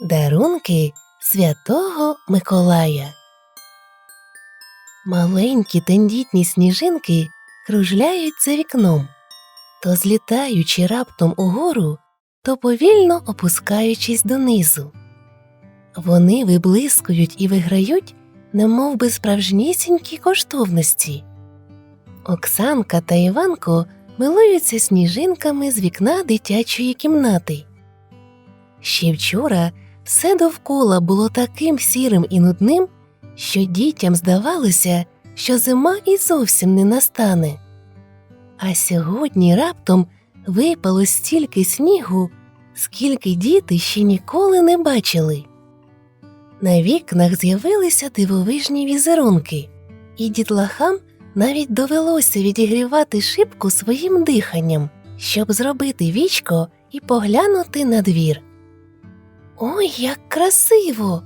Дарунки святого Миколая. Маленькі тендітні сніжинки кружляють за вікном, то злітаючи раптом угору, то повільно опускаючись донизу. Вони виблискують і виграють, немов би справжнісінькі коштовності. Оксанка та Іванко милуються сніжинками з вікна дитячої кімнати. Ще вчора все довкола було таким сірим і нудним, що дітям здавалося, що зима і зовсім не настане. А сьогодні раптом випало стільки снігу, скільки діти ще ніколи не бачили. На вікнах з'явилися дивовижні візерунки, і дітлахам навіть довелося відігрівати шибку своїм диханням, щоб зробити вічко і поглянути на двір. Ой, як красиво!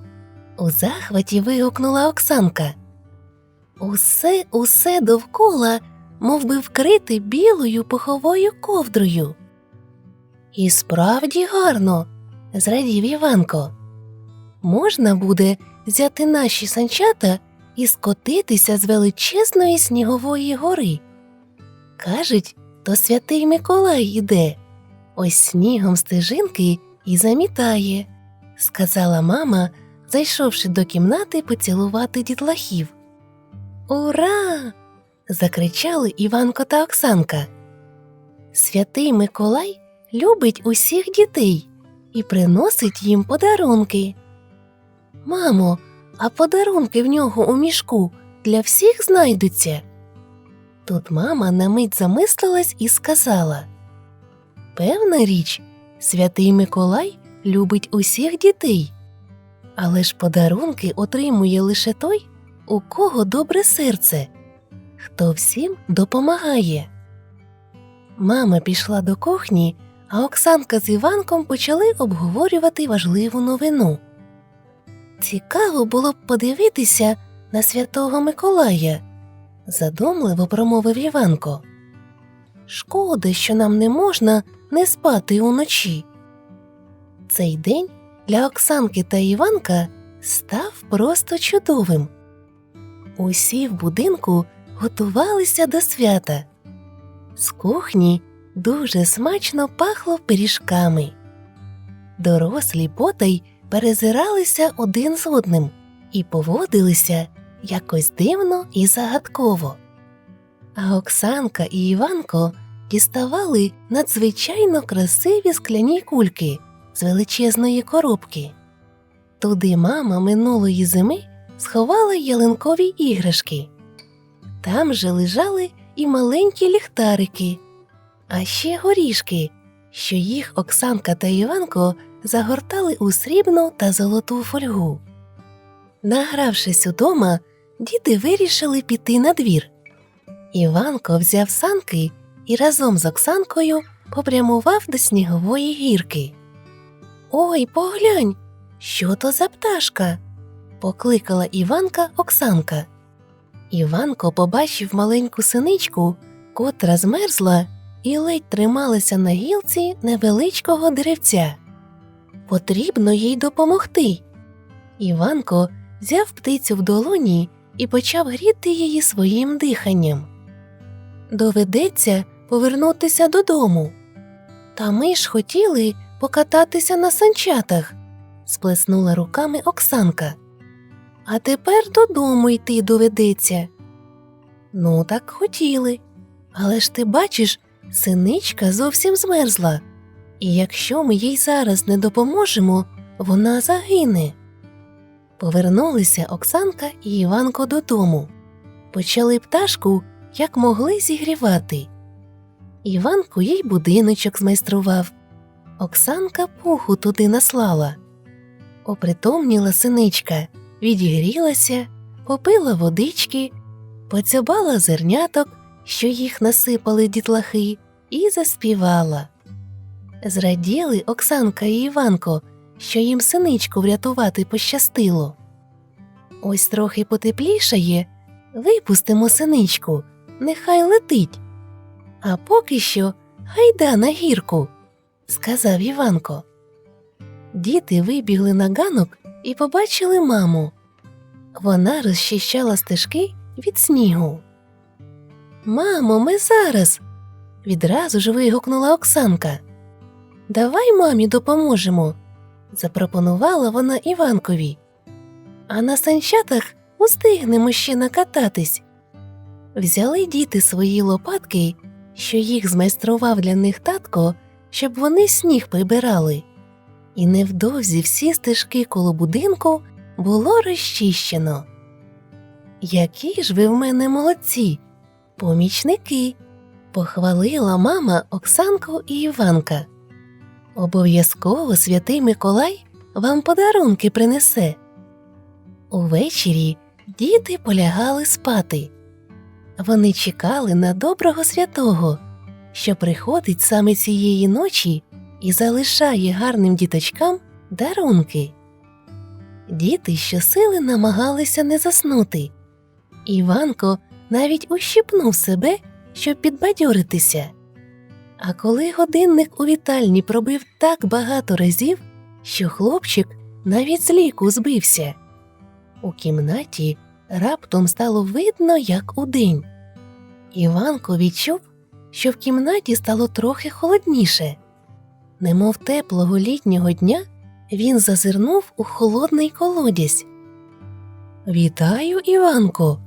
у захваті вигукнула Оксанка. Усе, усе довкола мов би вкрите білою пуховою ковдрою. І справді гарно, зрадів Іванко. Можна буде взяти наші санчата і скотитися з величезної снігової гори. Кажуть, то святий Миколай іде, ось снігом стежинки і замітає, сказала мама, зайшовши до кімнати поцілувати дітлахів. Ура! закричали Іванко та Оксанка. Святий Миколай любить усіх дітей і приносить їм подарунки. Мамо, а подарунки в нього у мішку для всіх знайдуться. Тут мама на мить замислилась і сказала Певна річ, святий Миколай любить усіх дітей, але ж подарунки отримує лише той, у кого добре серце, хто всім допомагає. Мама пішла до кухні, а Оксанка з Іванком почали обговорювати важливу новину. Цікаво було б подивитися на святого Миколая, задумливо промовив Іванко. Шкода, що нам не можна не спати уночі. Цей день для Оксанки та Іванка став просто чудовим. Усі в будинку готувалися до свята. З кухні дуже смачно пахло пиріжками. Дорослі потай перезиралися один з одним і поводилися якось дивно і загадково. А Оксанка і Іванко діставали надзвичайно красиві скляні кульки з величезної коробки. Туди мама минулої зими сховала ялинкові іграшки. Там же лежали і маленькі ліхтарики, а ще горішки, що їх Оксанка та Іванко загортали у срібну та золоту фольгу. Награвшись удома, діти вирішили піти на двір. Іванко взяв санки і разом з Оксанкою попрямував до снігової гірки. Ой, поглянь, що то за пташка? покликала Іванка Оксанка. Іванко побачив маленьку синичку, котра змерзла і ледь трималася на гілці невеличкого деревця. Потрібно їй допомогти. Іванко взяв птицю в долоні і почав гріти її своїм диханням. Доведеться повернутися додому. Та ми ж хотіли покататися на санчатах, сплеснула руками Оксанка. А тепер додому йти доведеться. Ну, так хотіли. Але ж ти бачиш, синичка зовсім змерзла, і якщо ми їй зараз не допоможемо, вона загине. Повернулися Оксанка і Іванко додому. Почали пташку, як могли зігрівати. Іванко їй будиночок змайстрував. Оксанка пуху туди наслала. Опритомніла синичка, відігрілася, попила водички, поцьобала зерняток, що їх насипали дітлахи, і заспівала. Зраділи Оксанка і Іванко, що їм синичку врятувати пощастило. Ось трохи потеплішає, випустимо синичку, нехай летить. А поки що гайда на гірку, сказав Іванко. діти вибігли на ганок і побачили маму. Вона розчищала стежки від снігу. Мамо, ми зараз. відразу ж вигукнула Оксанка. Давай мамі допоможемо, запропонувала вона Іванкові. А на санчатах устигнемо ще накататись. Взяли діти свої лопатки, що їх змайстрував для них татко, щоб вони сніг прибирали. І невдовзі всі стежки коло будинку було розчищено. Які ж ви в мене молодці, помічники, похвалила мама Оксанку і Іванка. Обов'язково святий Миколай вам подарунки принесе. Увечері діти полягали спати. Вони чекали на доброго святого, що приходить саме цієї ночі і залишає гарним діточкам дарунки. Діти щосили намагалися не заснути. Іванко навіть ущипнув себе, щоб підбадьоритися. А коли годинник у вітальні пробив так багато разів, що хлопчик навіть з ліку збився. У кімнаті раптом стало видно, як удень. Іванко відчув, що в кімнаті стало трохи холодніше. Немов теплого літнього дня він зазирнув у холодний колодязь. Вітаю, Іванко,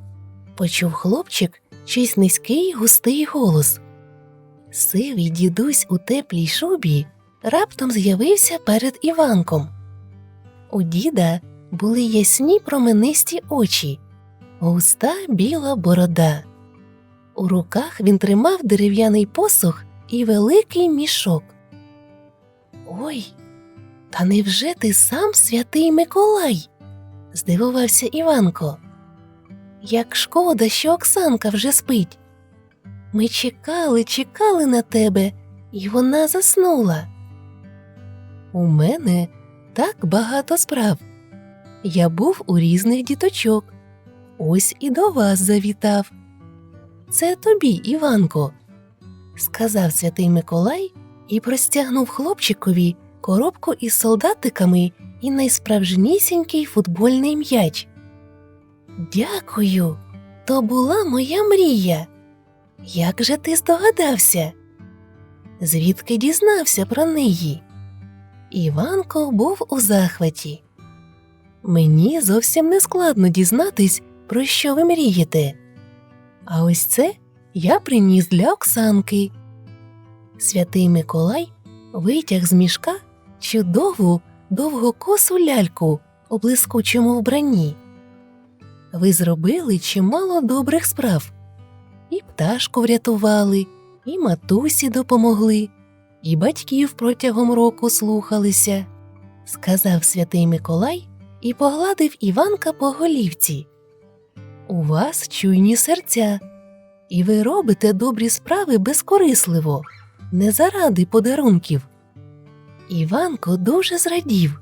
почув хлопчик чийсь низький густий голос. Сивий дідусь у теплій шубі раптом з'явився перед Іванком. У діда були ясні променисті очі, густа біла борода. У руках він тримав дерев'яний посох і великий мішок. Ой, та невже ти сам святий Миколай? здивувався Іванко. Як шкода, що Оксанка вже спить. Ми чекали, чекали на тебе, і вона заснула. У мене так багато справ. Я був у різних діточок. Ось і до вас завітав. Це тобі, Іванко, сказав святий Миколай і простягнув хлопчикові коробку із солдатиками і найсправжнісінький футбольний м'яч. Дякую, то була моя мрія. Як же ти здогадався? Звідки дізнався про неї? Іванко був у захваті. Мені зовсім не складно дізнатись, про що ви мрієте. А ось це я приніс для Оксанки. Святий Миколай витяг з мішка чудову довгокосу ляльку у блискучому вбранні. Ви зробили чимало добрих справ. І пташку врятували, і матусі допомогли, і батьків протягом року слухалися, сказав святий Миколай і погладив Іванка по голівці. У вас чуйні серця, і ви робите добрі справи безкорисливо, не заради подарунків. Іванко дуже зрадів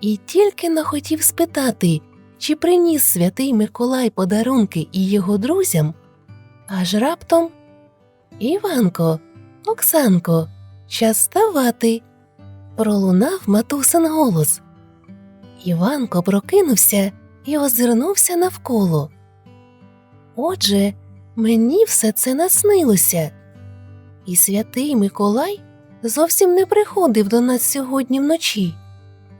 і тільки нахотів спитати, чи приніс святий Миколай подарунки і його друзям, аж раптом Іванко, Оксанко, час ставати. пролунав матусин голос. Іванко прокинувся і озирнувся навколо. Отже, мені все це наснилося, і святий Миколай зовсім не приходив до нас сьогодні вночі,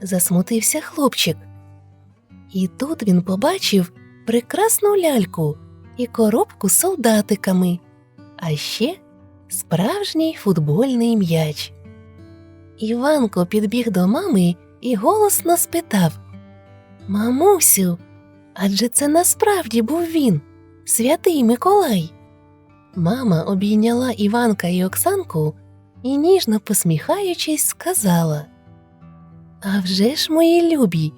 засмутився хлопчик. І тут він побачив прекрасну ляльку і коробку з солдатиками, а ще справжній футбольний м'яч. Іванко підбіг до мами і голосно спитав Мамусю, адже це насправді був він, святий Миколай. Мама обійняла Іванка і Оксанку і, ніжно посміхаючись, сказала «А вже ж, мої любі,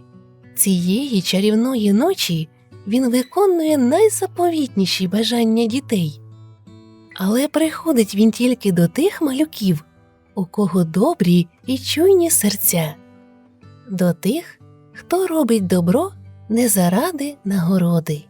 цієї чарівної ночі він виконує найзаповітніші бажання дітей. Але приходить він тільки до тих малюків, у кого добрі і чуйні серця, до тих, хто робить добро не заради нагороди.